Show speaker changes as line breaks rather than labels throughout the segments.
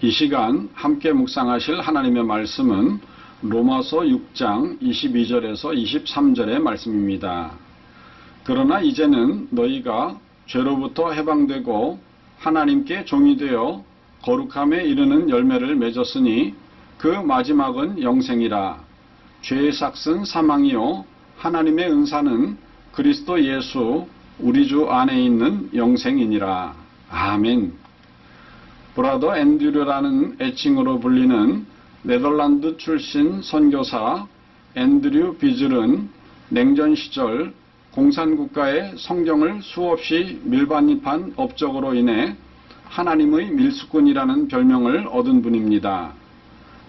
이 시간 함께 묵상하실 하나님의 말씀은 로마서 6장 22절에서 23절의 말씀입니다. 그러나 이제는 너희가 죄로부터 해방되고 하나님께 종이 되어 거룩함에 이르는 열매를 맺었으니 그 마지막은 영생이라. 죄의 삭은 사망이요 하나님의 은사는 그리스도 예수 우리 주 안에 있는 영생이니라. 아멘. 브라더 앤드류라는 애칭으로 불리는 네덜란드 출신 선교사 앤드류 비즐은 냉전 시절 공산국가의 성경을 수없이 밀반입한 업적으로 인해 하나님의 밀수꾼이라는 별명을 얻은 분입니다.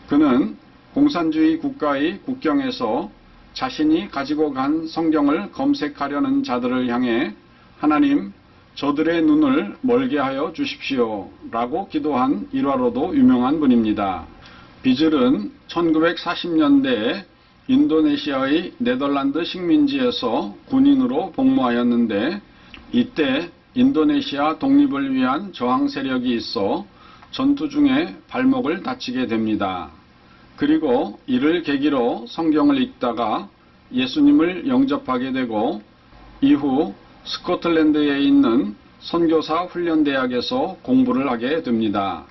그는 공산주의 국가의 국경에서 자신이 가지고 간 성경을 검색하려는 자들을 향해 하나님, 저들의 눈을 멀게 하여 주십시오. 라고 기도한 일화로도 유명한 분입니다. 비즐은 1940년대에 인도네시아의 네덜란드 식민지에서 군인으로 복무하였는데 이때 인도네시아 독립을 위한 저항 세력이 있어 전투 중에 발목을 다치게 됩니다. 그리고 이를 계기로 성경을 읽다가 예수님을 영접하게 되고 이후 스코틀랜드에 있는 선교사 훈련대학에서 공부를 하게 됩니다.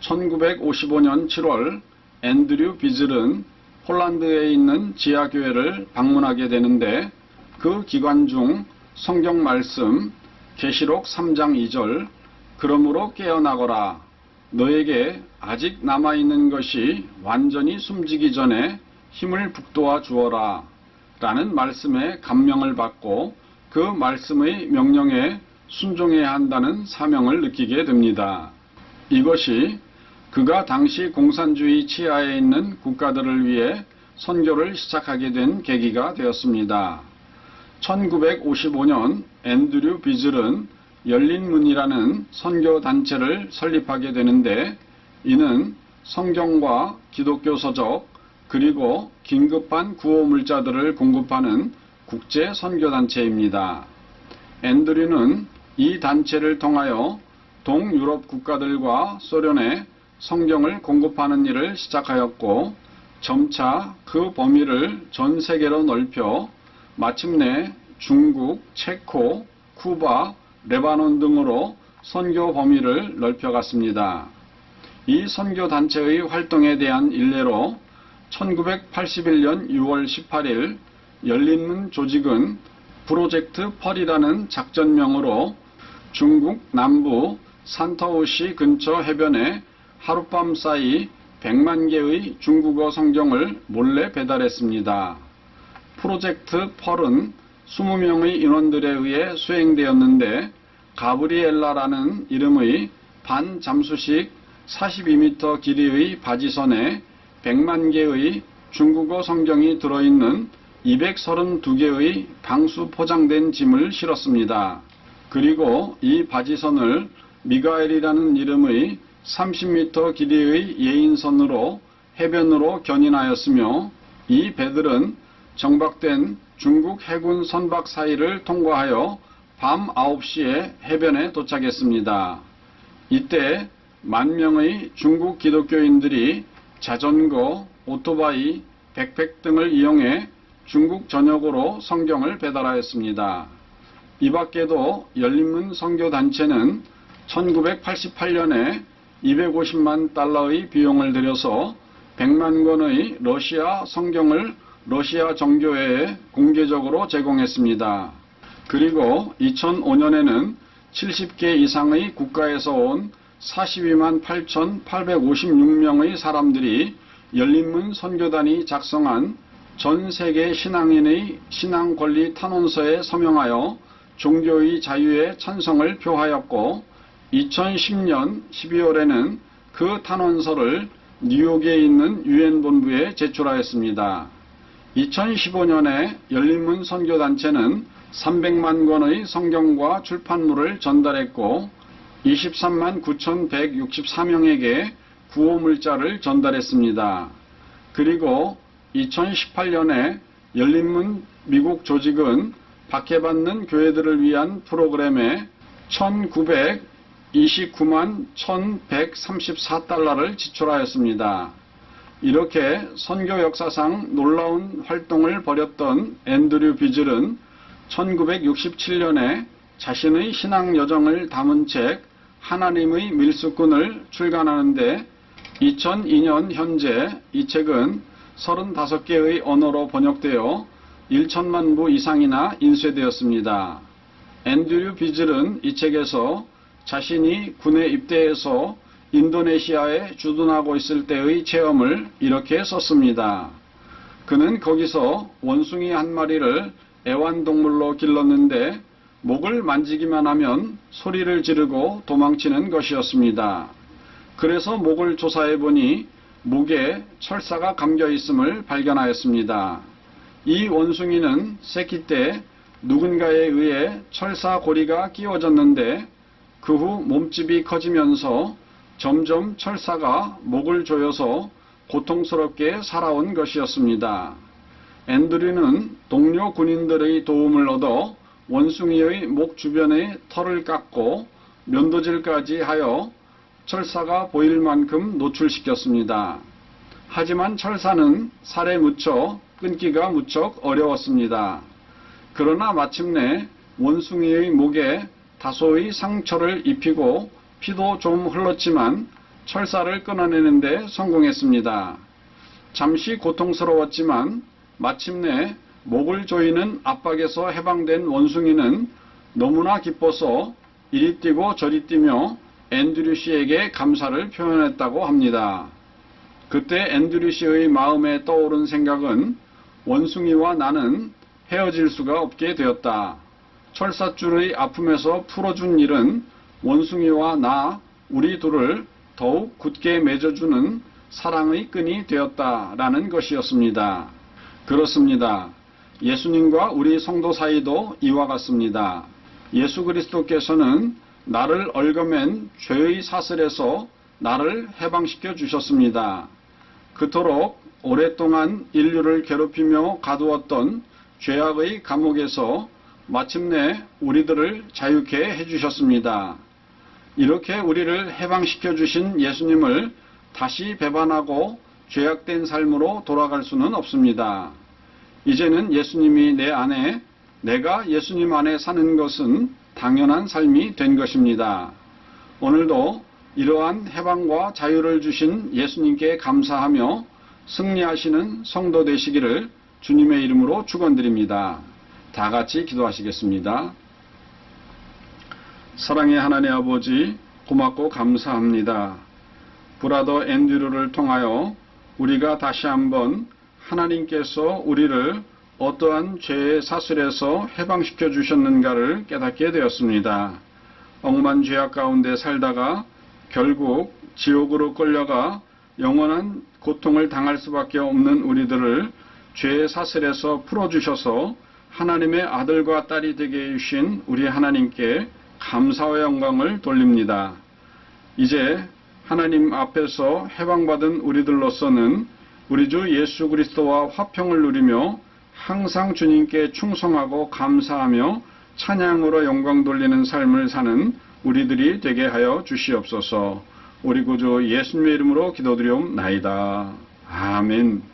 1955년 7월 앤드류 비즐은 폴란드에 있는 지하교회를 방문하게 되는데 그 기간 중 성경 말씀 계시록 3장 2절 그러므로 깨어나거라 너에게 아직 남아있는 것이 완전히 숨지기 전에 힘을 북돋아 주어라 라는 말씀에 감명을 받고 그 말씀의 명령에 순종해야 한다는 사명을 느끼게 됩니다. 이것이 그가 당시 공산주의 치하에 있는 국가들을 위해 선교를 시작하게 된 계기가 되었습니다. 1955년 앤드류 비즐은 열린문이라는 선교 단체를 설립하게 되는데 이는 성경과 기독교 서적 그리고 긴급한 구호 물자들을 공급하는 국제 선교 단체입니다. 앤드류는 이 단체를 통하여 동유럽 국가들과 소련에 성경을 공급하는 일을 시작하였고 점차 그 범위를 전 세계로 넓혀 마침내 중국, 체코, 쿠바, 레바논 등으로 선교 범위를 넓혀갔습니다. 이 선교 단체의 활동에 대한 일례로 1981년 6월 18일 열린문 조직은 프로젝트 펄이라는 작전명으로 중국 남부 산터우시 근처 해변에 하룻밤 사이 100만 개의 중국어 성경을 몰래 배달했습니다. 프로젝트 펄은 20명의 인원들에 의해 수행되었는데 가브리엘라라는 이름의 반잠수식 42m 길이의 바지선에 100만 개의 중국어 성경이 들어있는 232개의 방수 포장된 짐을 실었습니다. 그리고 이 바지선을 미가엘이라는 이름의 30m 길이의 예인선으로 해변으로 견인하였으며 이 배들은 정박된 중국 해군 선박 사이를 통과하여 밤 9시에 해변에 도착했습니다. 이때 만 명의 중국 기독교인들이 자전거, 오토바이, 백팩 등을 이용해 중국 전역으로 성경을 배달하였습니다. 이 밖에도 열린문 선교단체는 1988년에 250만 달러의 비용을 들여서 100만 권의 러시아 성경을 러시아 정교회에 공개적으로 제공했습니다. 그리고 2005년에는 70개 이상의 국가에서 온 42만 8,856명의 사람들이 열린문 선교단이 작성한 전 세계 신앙인의 신앙 권리 탄원서에 서명하여 종교의 자유에 찬성을 표하였고 2010년 12월에는 그 탄원서를 뉴욕에 있는 유엔 본부에 제출하였습니다. 2015년에 열린문 선교단체는 300만 권의 성경과 출판물을 전달했고 23만 9,164명에게 구호물자를 전달했습니다. 그리고 2018년에 열린문 미국 조직은 박해받는 교회들을 위한 프로그램에 29만 1134달러를 지출하였습니다. 이렇게 선교 역사상 놀라운 활동을 벌였던 앤드류 비즐은 1967년에 자신의 신앙 여정을 담은 책 하나님의 밀수꾼을 출간하는데 2002년 현재 이 책은 35개의 언어로 번역되어 1천만 부 이상이나 인쇄되었습니다. 앤드류 비즐은 이 책에서 자신이 군에 입대해서 인도네시아에 주둔하고 있을 때의 체험을 이렇게 썼습니다. 그는 거기서 원숭이 한 마리를 애완동물로 길렀는데 목을 만지기만 하면 소리를 지르고 도망치는 것이었습니다. 그래서 목을 조사해 보니 목에 철사가 감겨 있음을 발견하였습니다. 이 원숭이는 새끼 때 누군가에 의해 철사 고리가 끼워졌는데 그 후 몸집이 커지면서 점점 철사가 목을 조여서 고통스럽게 살아온 것이었습니다. 앤드류는 동료 군인들의 도움을 얻어 원숭이의 목 주변의 털을 깎고 면도질까지 하여 철사가 보일 만큼 노출시켰습니다. 하지만 철사는 살에 묻혀 끊기가 무척 어려웠습니다. 그러나 마침내 원숭이의 목에 다소의 상처를 입히고 피도 좀 흘렀지만 철사를 끊어내는 데 성공했습니다. 잠시 고통스러웠지만 마침내 목을 조이는 압박에서 해방된 원숭이는 너무나 기뻐서 이리 뛰고 저리 뛰며 앤드류 씨에게 감사를 표현했다고 합니다. 그때 앤드류 씨의 마음에 떠오른 생각은 원숭이와 나는 헤어질 수가 없게 되었다. 철사줄의 아픔에서 풀어준 일은 원숭이와 나, 우리 둘을 더욱 굳게 맺어주는 사랑의 끈이 되었다라는 것이었습니다. 그렇습니다. 예수님과 우리 성도 사이도 이와 같습니다. 예수 그리스도께서는 나를 얽어맨 죄의 사슬에서 나를 해방시켜 주셨습니다. 그토록 오랫동안 인류를 괴롭히며 가두었던 죄악의 감옥에서 마침내 우리들을 자유케 해주셨습니다. 이렇게 우리를 해방시켜 주신 예수님을 다시 배반하고 죄악된 삶으로 돌아갈 수는 없습니다. 이제는 예수님이 내 안에 내가 예수님 안에 사는 것은 당연한 삶이 된 것입니다. 오늘도 이러한 해방과 자유를 주신 예수님께 감사하며 승리하시는 성도 되시기를 주님의 이름으로 축원드립니다. 다 같이 기도하시겠습니다. 사랑의 하나님 아버지 고맙고 감사합니다. 브라더 앤드류를 통하여 우리가 다시 한번 하나님께서 우리를 어떠한 죄의 사슬에서 해방시켜 주셨는가를 깨닫게 되었습니다. 억만 죄악 가운데 살다가 결국 지옥으로 끌려가 영원한 고통을 당할 수밖에 없는 우리들을 죄의 사슬에서 풀어주셔서 하나님의 아들과 딸이 되게 해주신 우리 하나님께 감사와 영광을 돌립니다. 이제 하나님 앞에서 해방받은 우리들로서는 우리 주 예수 그리스도와 화평을 누리며 항상 주님께 충성하고 감사하며 찬양으로 영광 돌리는 삶을 사는 우리들이 되게 하여 주시옵소서. 우리 구주 예수님의 이름으로 기도드리옵나이다. 아멘.